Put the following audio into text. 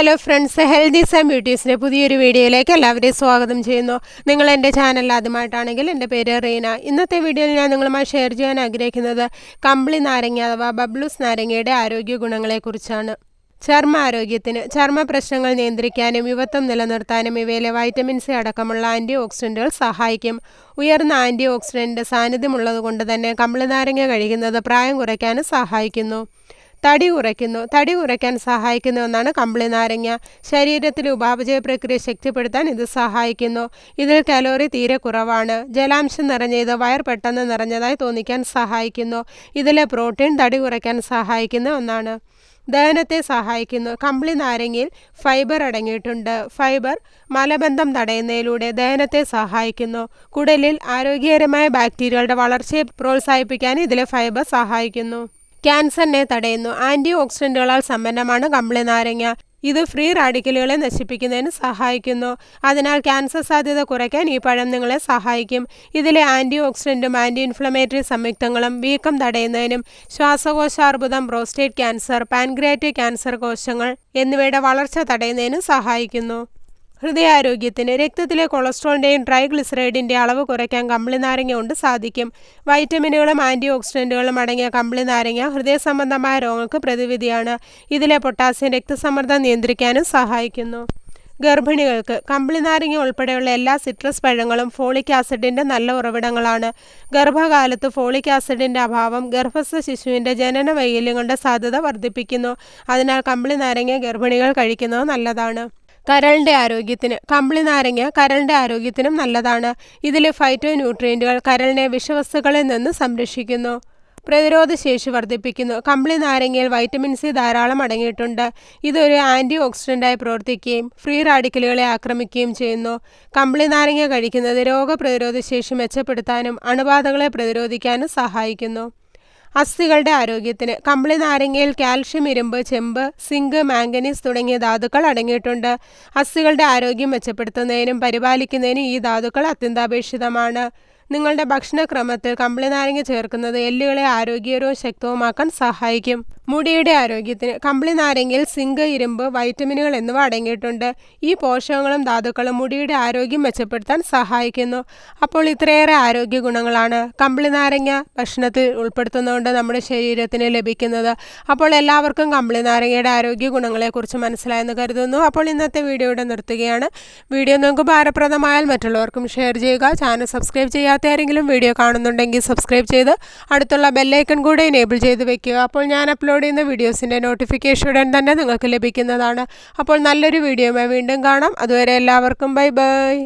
Hello friends healthy and ബ്യൂട്ടീസിന്റെ പുതിയൊരു വീഡിയോയിലേക്ക് എല്ലാവരെയും സ്വാഗതം ചെയ്യുന്നു. നിങ്ങൾ എന്റെ ചാനൽ ആദ്യമായിട്ടാണെങ്കിൽ എന്റെ പേര് റീന. ഇന്നത്തെ വീഡിയോയിൽ ഞാൻ നിങ്ങളുമായി ഷെയർ ചെയ്യാൻ ആഗ്രഹിക്കുന്നത് കമ്പിളി നാരങ്ങ അഥവാ ബബ്ലൂസ് നാരങ്ങയുടെ ആരോഗ്യ ഗുണങ്ങളെക്കുറിച്ചാണ് ചർമ്മ ആരോഗ്യത്തിന് ചർമ്മ പ്രശ്നങ്ങൾ നിയന്ത്രിക്കാനും യുവത്വം നിലനിർത്താനും ഇവയിലെ വൈറ്റമിൻ സി അടക്കമുള്ള ആന്റി ഓക്സിഡന്റുകൾ സഹായിക്കും. ഉയർന്ന ആന്റി ഓക്സിഡന്റ് സാന്നിധ്യമുള്ളതുകൊണ്ട് തന്നെ കമ്പിളി നാരങ്ങ കഴിക്കുന്നത് പ്രായം കുറയ്ക്കാനും സഹായിക്കുന്നു. തടി കുറയ്ക്കുന്നു. തടി കുറയ്ക്കാൻ സഹായിക്കുന്ന ഒന്നാണ് കമ്പിളി നാരങ്ങ. ശരീരത്തിലെ ഉപാപചയ പ്രക്രിയ ശക്തിപ്പെടുത്താൻ ഇത് സഹായിക്കുന്നു. ഇതിൽ കലോറി തീരെ കുറവാണ്. ജലാംശം നിറഞ്ഞ ഇത് വയർ പെട്ടെന്ന് നിറഞ്ഞതായി തോന്നിക്കാൻ സഹായിക്കുന്നു. ഇതിലെ പ്രോട്ടീൻ തടി കുറയ്ക്കാൻ സഹായിക്കുന്ന ഒന്നാണ്. ദഹനത്തെ സഹായിക്കുന്നു. കമ്പിളി നാരങ്ങയിൽ ഫൈബർ അടങ്ങിയിട്ടുണ്ട്. ഫൈബർ മലബന്ധം തടയുന്നതിലൂടെ ദഹനത്തെ സഹായിക്കുന്നു. കുടലിൽ ആരോഗ്യകരമായ ബാക്ടീരിയകളുടെ വളർച്ചയെ പ്രോത്സാഹിപ്പിക്കാൻ ഇതിലെ ഫൈബർ സഹായിക്കുന്നു. ക്യാൻസറിനെ തടയുന്നു. ആന്റി ഓക്സിഡന്റുകളാൽ സമ്പന്നമാണ് കമ്പിളി നാരങ്ങ. ഇത് ഫ്രീ റാഡിക്കലുകളെ നശിപ്പിക്കുന്നതിന് സഹായിക്കുന്നു. അതിനാൽ ക്യാൻസർ സാധ്യത കുറയ്ക്കാൻ ഈ പഴം നിങ്ങളെ സഹായിക്കും. ഇതിലെ ആന്റി ഓക്സിഡന്റും ആന്റി ഇൻഫ്ലമേറ്ററി സംയുക്തങ്ങളും വീക്കം തടയുന്നതിനും ശ്വാസകോശാർബുദം പ്രോസ്റ്റേറ്റ് ക്യാൻസർ പാൻക്രിയാറ്റിക് ക്യാൻസർ കോശങ്ങൾ എന്നിവയുടെ വളർച്ച തടയുന്നതിനും സഹായിക്കുന്നു. ഹൃദയാരോഗ്യത്തിന് രക്തത്തിലെ കൊളസ്ട്രോളിന്റെയും ട്രൈഗ്ലിസറൈഡിന്റെ അളവ് കുറയ്ക്കാൻ കമ്പിളി നാരങ്ങ കൊണ്ട് സാധിക്കും. വൈറ്റമിനുകളും ആന്റി ഓക്സിഡന്റുകളും അടങ്ങിയ കമ്പിളി നാരങ്ങ ഹൃദയ സംബന്ധമായ രോഗങ്ങൾക്ക് പ്രതിവിധിയാണ്. ഇതിലെ പൊട്ടാസ്യം രക്തസമ്മർദ്ദം നിയന്ത്രിക്കാനും സഹായിക്കുന്നു. ഗർഭിണികൾക്ക് കമ്പിളി നാരങ്ങ ഉൾപ്പെടെയുള്ള എല്ലാ സിട്രസ് പഴങ്ങളും ഫോളിക് ആസിഡിന്റെ നല്ല ഉറവിടങ്ങളാണ്. ഗർഭകാലത്ത് ഫോളിക് ആസിഡിന്റെ അഭാവം ഗർഭസ്ഥ ശിശുവിന്റെ ജനന വൈകല്യങ്ങളുടെ സാധ്യത വർദ്ധിപ്പിക്കുന്നു. അതിനാൽ കമ്പിളി നാരങ്ങ ഗർഭിണികൾ കഴിക്കുന്നത് നല്ലതാണ്. കരളിന്റെ ആരോഗ്യത്തിന് കമ്പിളി നാരങ്ങ കരളിന്റെ ആരോഗ്യത്തിനും നല്ലതാണ്. ഇതിലെ ഫൈറ്റോ ന്യൂട്രിയന്റുകൾ കരളിനെ വിഷവസ്തുക്കളിൽ നിന്ന് സംരക്ഷിക്കുന്നു. പ്രതിരോധ ശേഷി വർദ്ധിപ്പിക്കുന്നു. കമ്പിളി നാരങ്ങയിൽ വൈറ്റമിൻ സി ധാരാളം അടങ്ങിയിട്ടുണ്ട്. ഇതൊരു ആന്റി ഓക്സിഡന്റായി പ്രവർത്തിക്കുകയും ഫ്രീ റാഡിക്കലുകളെ ആക്രമിക്കുകയും ചെയ്യുന്നു. കമ്പിളി നാരങ്ങ കഴിക്കുന്നത് രോഗപ്രതിരോധ ശേഷി മെച്ചപ്പെടുത്താനും അണുബാധകളെ പ്രതിരോധിക്കാനും സഹായിക്കുന്നു. അസ്ഥികളുടെ ആരോഗ്യത്തിന്. കമ്പിളി നാരങ്ങയിൽ കാൽഷ്യം ഇരുമ്പ് ചെമ്പ് സിങ്ക് മാംഗനീസ് തുടങ്ങിയ ധാതുക്കൾ അടങ്ങിയിട്ടുണ്ട്. അസ്ഥികളുടെ ആരോഗ്യം മെച്ചപ്പെടുത്തുന്നതിനും പരിപാലിക്കുന്നതിനും ഈ ധാതുക്കൾ അത്യന്താപേക്ഷിതമാണ്. നിങ്ങളുടെ ഭക്ഷണക്രമത്തിൽ കമ്പിളി നാരങ്ങ ചേർക്കുന്നത് എല്ലുകളെ ആരോഗ്യകരവും ശക്തവുമാക്കാൻ സഹായിക്കും. മുടിയുടെ ആരോഗ്യത്തിന്. കമ്പിളി നാരങ്ങയിൽ സിങ്ക് ഇരുമ്പ് വൈറ്റമിനുകൾ എന്നിവ അടങ്ങിയിട്ടുണ്ട്. ഈ പോഷകങ്ങളും ധാതുക്കളും മുടിയുടെ ആരോഗ്യം മെച്ചപ്പെടുത്താൻ സഹായിക്കുന്നു. അപ്പോൾ ഇത്രയേറെ ആരോഗ്യ ഗുണങ്ങളാണ് കമ്പിളി നാരങ്ങ ഭക്ഷണത്തിൽ ഉൾപ്പെടുത്തുന്നതുകൊണ്ട് നമ്മുടെ ശരീരത്തിന് ലഭിക്കുന്നത്. അപ്പോൾ എല്ലാവർക്കും കമ്പിളി നാരങ്ങയുടെ ആരോഗ്യ ഗുണങ്ങളെക്കുറിച്ച് മനസ്സിലായെന്ന് കരുതുന്നു. അപ്പോൾ ഇന്നത്തെ വീഡിയോ വീഡിയോയുടെ നിർത്തുകയാണ്. വീഡിയോ നിങ്ങൾക്ക് ഭാരപ്രദമായാൽ മറ്റുള്ളവർക്കും ഷെയർ ചെയ്യുക. ചാനൽ സബ്സ്ക്രൈബ് ചെയ്യാത്ത ആരെങ്കിലും വീഡിയോ കാണുന്നുണ്ടെങ്കിൽ സബ്സ്ക്രൈബ് ചെയ്ത് അടുത്തുള്ള ബെല്ലൈക്കൺ കൂടെ എനേബിൾ ചെയ്ത് വെക്കുക. അപ്പോൾ ഞാൻ അപ്ലോഡ് ചെയ്യുന്ന വീഡിയോസിന്റെ നോട്ടിഫിക്കേഷൻ ഉടൻ തന്നെ നിങ്ങൾക്ക് ലഭിക്കുന്നതാണ്. അപ്പോൾ നല്ലൊരു വീഡിയോയുമായി വീണ്ടും കാണാം. അതുവരെ എല്ലാവർക്കും ബൈ ബൈ.